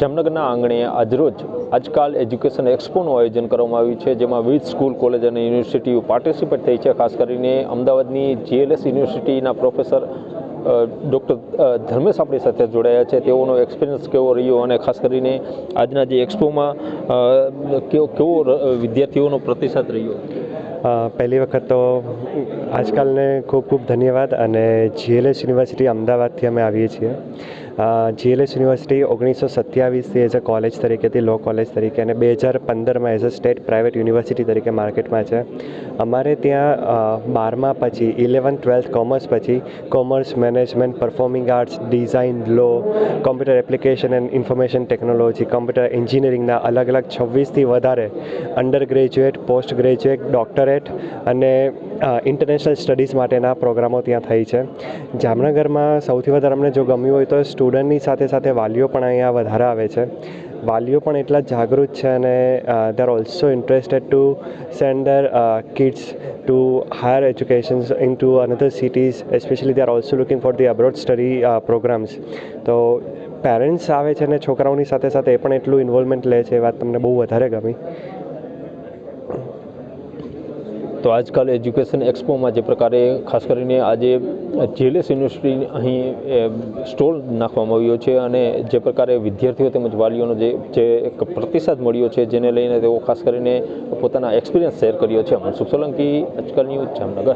જામનગરના આંગણે આજરોજ આજકાલ એજ્યુકેશન એક્સપોનું આયોજન કરવામાં આવ્યું છે, જેમાં વિવિધ સ્કૂલ, કોલેજ અને યુનિવર્સિટીઓ પાર્ટિસિપેટ થઈ છે. ખાસ કરીને અમદાવાદની જીએલએસ યુનિવર્સિટીના પ્રોફેસર ડૉક્ટર ધર્મેશ આપણી સાથે જોડાયા છે. તેઓનો એક્સપિરિયન્સ કેવો રહ્યો અને ખાસ કરીને આજના જે એક્સપોમાં કેવો કેવો વિદ્યાર્થીઓનો પ્રતિસાદ રહ્યો? પહેલી વખત તો આજકાલને ખૂબ ખૂબ ધન્યવાદ અને જીએલએસ યુનિવર્સિટી અમદાવાદથી અમે આવીએ છીએ. જીએલએસ યુનિવર્સિટી ઓગણીસો સત્યાવીસથી એઝ અ કોલેજ તરીકેથી લો કોલેજ તરીકે અને બે હજાર પંદરમાં as a state private university તરીકે માર્કેટમાં છે. અમારે ત્યાં બારમા પછી ઇલેવન ટ્વેલ્થ કોમર્સ પછી commerce management performing arts design law computer application and information technology computer એન્જિનિયરિંગના અલગ અલગ છવ્વીસથી વધારે under graduate post graduate doctorate અને ઇન્ટરનેશનલ સ્ટડીઝ માટેના પ્રોગ્રામો ત્યાં થઈ છે. જામનગરમાં સૌથી વધારે અમને જો ગમ્યું હોય તો સ્ટુડન્ટની સાથે સાથે વાલીઓ પણ અહીંયા વધારે આવે છે. વાલીઓ પણ એટલા જાગૃત છે અને they are also interested to send their kids to higher education in to another cities especially they are also looking for the abroad study programmes તો પેરેન્ટ્સ આવે છે અને છોકરાઓની સાથે સાથે એ પણ એટલું ઇન્વોલ્વમેન્ટ લે છે, એ વાત તમને બહુ વધારે ગમી. તો આજકાલ એજ્યુકેશન એક્સપોમાં જે પ્રકારે ખાસ કરીને આજે જીએલએસ યુનિવર્સિટી અહીં સ્ટોલ નાખવામાં આવ્યો છે અને જે પ્રકારે વિદ્યાર્થીઓ તેમજ વાલીઓનો જે જે એક પ્રતિસાદ મળ્યો છે જેને લઈને તેઓ ખાસ કરીને પોતાના એક્સપિરિયન્સ શેર કર્યો છે. મનસુખ સોલંકી આજકાલ ન્યૂઝ જામનગર.